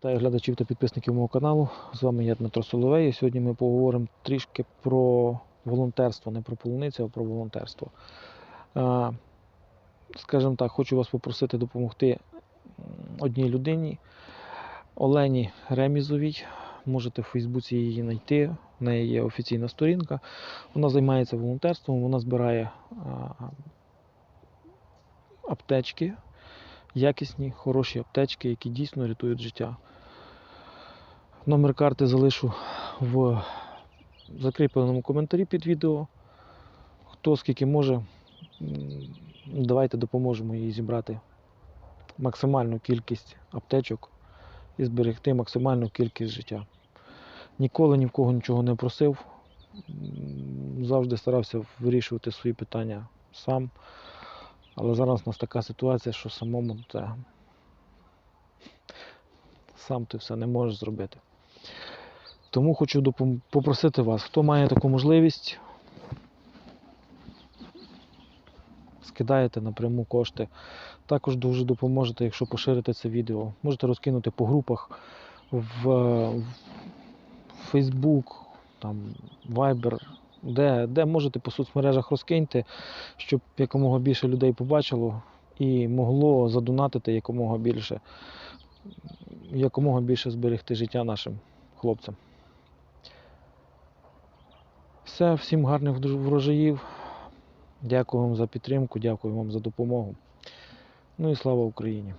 Вітаю глядачів та підписників мого каналу. З вами я Дмитро Соловей. І сьогодні ми поговоримо трішки про волонтерство, не про полуницю, а про волонтерство. Скажімо так, хочу вас попросити допомогти одній людині, Олені Ремізовій. Можете в Фейсбуці її знайти. В неї є офіційна сторінка. Вона займається волонтерством, вона збирає аптечки, якісні, хороші аптечки, які дійсно рятують життя. Номер карти залишу в закріпленому коментарі під відео. Хто скільки може, давайте допоможемо їй зібрати максимальну кількість аптечок і зберегти максимальну кількість життя. Ніколи ні в кого нічого не просив. Завжди старався вирішувати свої питання сам. Але зараз у нас така ситуація, що самому це сам ти все не можеш зробити. Тому хочу попросити вас, хто має таку можливість, скидаєте напряму кошти. Також дуже допоможете, якщо поширите це відео. Можете розкинути по групах в, в Facebook, там, Viber, де, де можете по соцмережах розкиньте, щоб якомога більше людей побачило і могло задонатити якомога більше, якомога більше зберегти життя нашим хлопцям. Все, всім гарних врожаїв. Дякую вам за підтримку, дякую вам за допомогу. Ну і слава Україні!